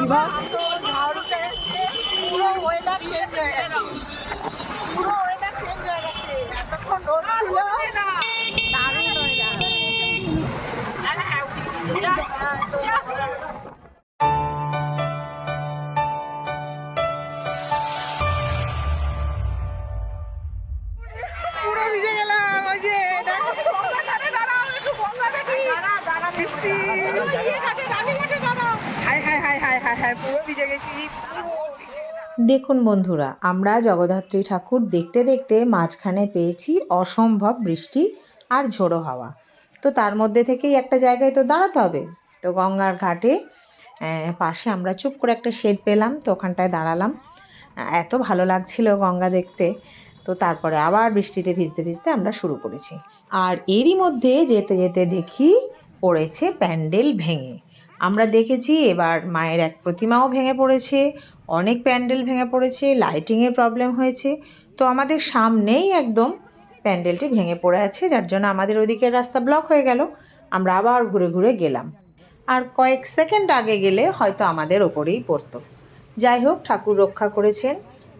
বিভৎস দেখুন বন্ধুরা, আমরা জগদ্ধাত্রী ঠাকুর দেখতে দেখতে মাঝখানে পেয়েছি অসম্ভব বৃষ্টি আর ঝোড়ো হাওয়া। তো তার মধ্যে থেকেই একটা জায়গায় তো দাঁড়াতে হবে। তো গঙ্গার ঘাটে পাশে আমরা চুপ করে একটা শেড পেলাম, তো ওখানটায় দাঁড়ালাম। এত ভালো লাগছিল গঙ্গা দেখতে। তো তারপরে আবার বৃষ্টিতে ভিজতে ভিজতে আমরা শুরু করেছি। আর এরই মধ্যে যেতে যেতে দেখি, পড়েছে প্যান্ডেল ভেঙে। আমরা দেখেছি এবার মায়ের এক প্রতিমাও ভেঙে পড়েছে, অনেক প্যান্ডেল ভেঙে পড়েছে লাইটিংয়ের প্রবলেম হয়েছে। তো আমাদের সামনেই একদম প্যান্ডেলটি ভেঙে পড়ে আছে, যার জন্য আমাদের ওদিকের রাস্তা ব্লক হয়ে গেল। আমরা আবার ঘুরে ঘুরে গেলাম। আর কয়েক সেকেন্ড আগে গেলে হয়তো আমাদের ওপরেই পড়তো। যাই হোক, ঠাকুর রক্ষা করেছেন।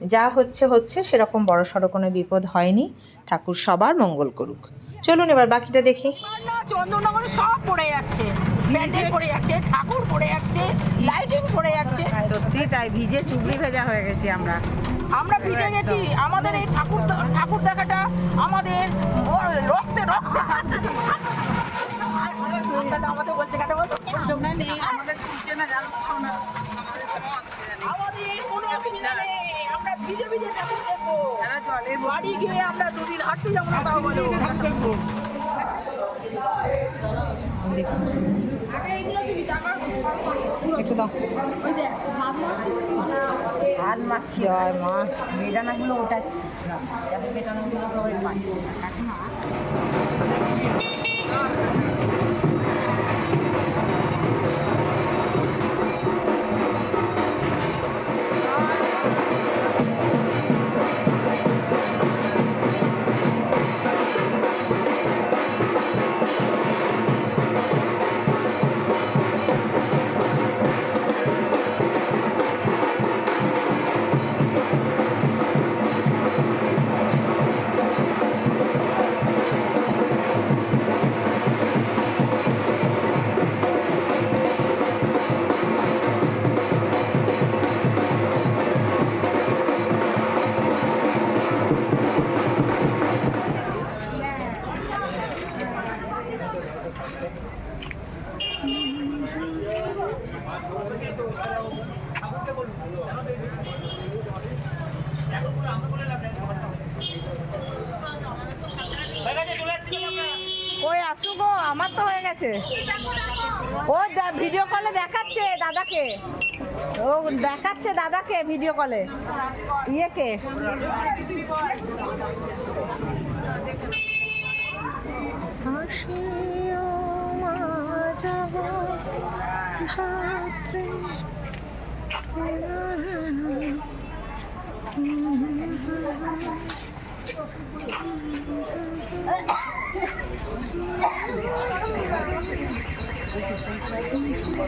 যা হচ্ছে হচ্ছে, সেরকম বড় সড়ো কোনো বিপদ হয়নি। ঠাকুর সবার মঙ্গল করুক। চলুন এবার বাকিটা দেখি। না চন্দননগরে সব পড়ে যাচ্ছে। প্যান্ডেল পড়ে যাচ্ছে ঠাকুর পড়ে যাচ্ছে লাইটিং পড়ে যাচ্ছে। সত্যি তাই ভিজে চুবড়ি ভেজা হয়ে গেছি আমরা। আমরা ভিজে গেছি আমাদের এই ঠাকুর ঠাকুর দেখাটা আমাদের ও- রক্তে রক্তে থাকবে। কথাটা আমাদের বলছে কেন বলতো? আমাদের কোনো অসুবিধা নেই আমরা ভিজে ভিজে ঠাকুর দেখব বাড়ি গিয়ে আমরা দুদিন হাঁটতে যাব না তাও বলো। একটু দাও। হাত মারছি। জয় মা বেদানাগুলো ওঠাচ্ছি বেদানাগুলো সবাই পায়। কাকিমা গেছে ও ভিডিও কলে দেখাচ্ছে দাদাকে। ও দেখাচ্ছে দাদাকে ভিডিও কলে ইয়েকে।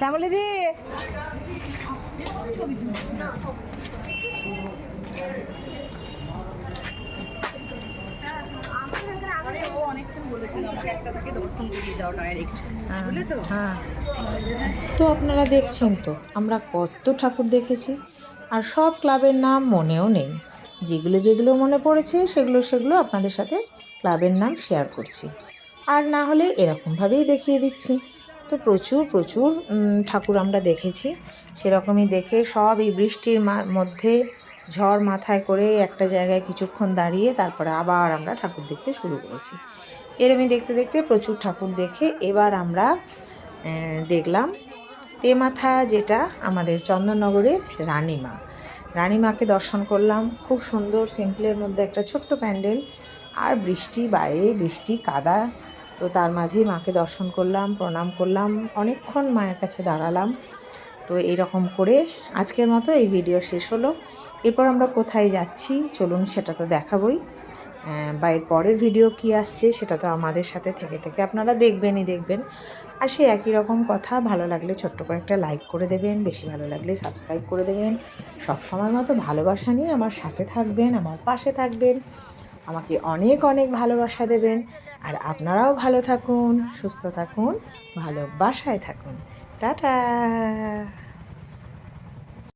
শ্যামলি দি। তো আপনারা দেখছেন তো, আমরা কত ঠাকুর দেখেছি, আর সব ক্লাবের নাম মনেও নেই। যেগুলো যেগুলো মনে পড়েছে, সেগুলো সেগুলো আপনাদের সাথে ক্লাবের নাম শেয়ার করছি। আর না হলে এরকমভাবেই দেখিয়ে দিচ্ছি। তো প্রচুর প্রচুর ঠাকুর আমরা দেখেছি। সেরকমই দেখে সব এই বৃষ্টির মধ্যে ঝড় মাথায় করে একটা জায়গায় কিছুক্ষণ দাঁড়িয়ে তারপরে আবার আমরা ঠাকুর দেখতে শুরু করেছি। এরমই দেখতে দেখতে প্রচুর ঠাকুর দেখে এবার আমরা দেখলাম তেমাথা যেটা আমাদের চন্দননগরের রানীমা। রানীমাকে দর্শন করলাম, খুব সুন্দর, সিম্পলের মধ্যে একটা ছোট্ট প্যান্ডেল। আর বৃষ্টি, বাইরে বৃষ্টি, কাদা তো তার মাঝেই মাকে দর্শন করলাম, প্রণাম করলাম, অনেকক্ষণ মায়ের কাছে দাঁড়ালাম। তো এইরকম করে আজকের মতো এই ভিডিও শেষ হলো। এরপর আমরা কোথায় যাচ্ছি চলুন সেটা তো দেখাবই। বা এর পরের ভিডিও কি আসছে সেটা তো আমাদের সাথে থেকে থেকে আপনারা দেখবেনই দেখবেন। আর সেই একই রকম কথা, ভালো লাগলে ছোট্ট করে একটা লাইক করে দেবেন, বেশি ভালো লাগলে সাবস্ক্রাইব করে দেবেন। সব সময় মতো ভালোবাসা নিয়ে আমার সাথে থাকবেন, আমার পাশে থাকবেন। আমাকে অনেক অনেক ভালোবাসা দেবেন। আর আপনারাও ভালো থাকুন সুস্থ থাকুন ভালোবাসায় থাকুন। টাটা!